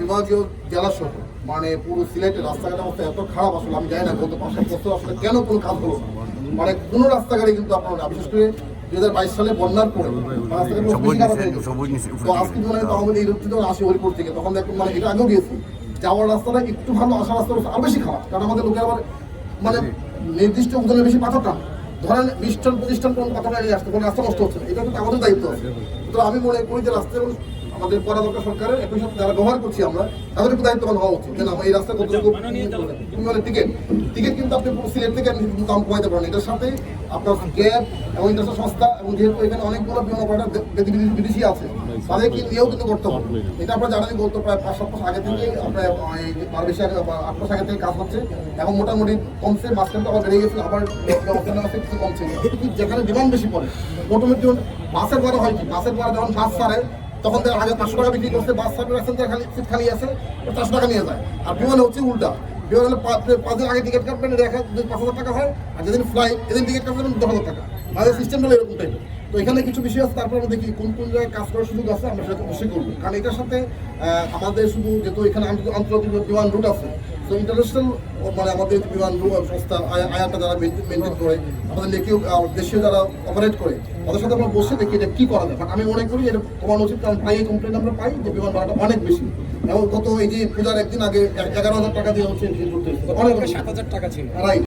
বিভাগীয় জেলা সহ মানে পুরো সিলেটের রাস্তাঘাটের অবস্থা এত খারাপ আসলে আমি জানি না গত পাঁচ সাত বছর আসলে কেন কোনো কাজ হলো মানে কোনো রাস্তাঘাটে কিন্তু আপনার বিশেষ করে দুই হাজার বাইশ সালে বন্যার পরে তো আজকে মনে হয় তখন এই রুটটি যখন আসি হরিপুর থেকে তখন দেখুন মানে এটা আগেও গিয়েছি যাওয়ার রাস্তাটা একটু ভালো আসার রাস্তা আরও বেশি খারাপ কারণ আমাদের লোকের আবার মানে নির্দিষ্ট ওজনের বেশি পাথর টান ধরেন বিশ টন পঁচিশ টন কোন পাথর নিয়ে আসতে কোনো রাস্তা নষ্ট হচ্ছে। এটা কিন্তু আমাদের দায়িত্ব। আছে তো আমি মনে করি যে রাস্তা এবং আমাদের করা দরকার সরকারের একই সাথে যারা ব্যবহার করছি আমরা তাদের একটু দায়িত্ববান হওয়া উচিত। যে না এই রাস্তা কতটুকু মানে টিকিট টিকিট কিন্তু আপনি সিলেট থেকে দাম কমাইতে পারেন এটার সাথে আপনার ক্যাব এবং ইন্টারন্যাশনাল সংস্থা এবং যেহেতু এখানে অনেকগুলো বিমান অপারেটর বিদেশি আছে তাদেরকে নিয়েও কিন্তু করতে হবে। এটা আপনারা জানেন গত প্রায় পাঁচ সাত মাস আগে থেকে আপনার এই বেশি আগে আট মাস আগে থেকে কাজ হচ্ছে। এখন মোটামুটি কমছে মাঝখানটা আবার বেড়ে গেছে আবার ব্যবস্থা কিছু কমছে। যেখানে ডিমান্ড বেশি পড়ে মোটামুটি বাসের ভাড়া হয় কি বাসের ভাড়া যখন বাস ছাড়ে তখন তার আগে পাঁচশো টাকা বিক্রি করছে বাস সার্ভিস আছেন তার খালি সিট খালি আছে চারশো টাকা নিয়ে যায়। আর বিমানে হচ্ছে উল্টা। বিমান হলে পাঁচ দিন আগে টিকিট কাটবেন দেখা পাঁচ হাজার টাকা হয় আর যেদিন ফ্লাইট এদিন টিকিট কাটবেন দশ হাজার টাকা। আমাদের সিস্টেমটা এরকম টাইপের তো এখানে কিছু বিষয় আছে তারপর আমরা দেখি কোন কোন জায়গায় কাজ করার সুযোগ আছে আমরা সেটা অবশ্যই করব। কারণ এটার সাথে আমাদের শুধু যেহেতু এখানে আন্তর্জাতিক বিমান রুট আছে তো ইন্টারন্যাশনাল মানে আমাদের বিমান সংস্থা আয়া- আয়াটা যারা মেনটেন করে আমাদের লেকেও দেশীয় যারা অপারেট করে তাদের সাথে আমরা বসে দেখি এটা কী করা যায়। বাট আমি মনে করি এটা কমানো উচিত কারণ প্রায় কমপ্লেন আমরা পাই যে বিমান ভাড়াটা অনেক বেশি। এবং গত এই যে পূজার একদিন আগে এগারো হাজার টাকা দিয়ে হচ্ছে অনেক সাত হাজার টাকা ছিল। রাইট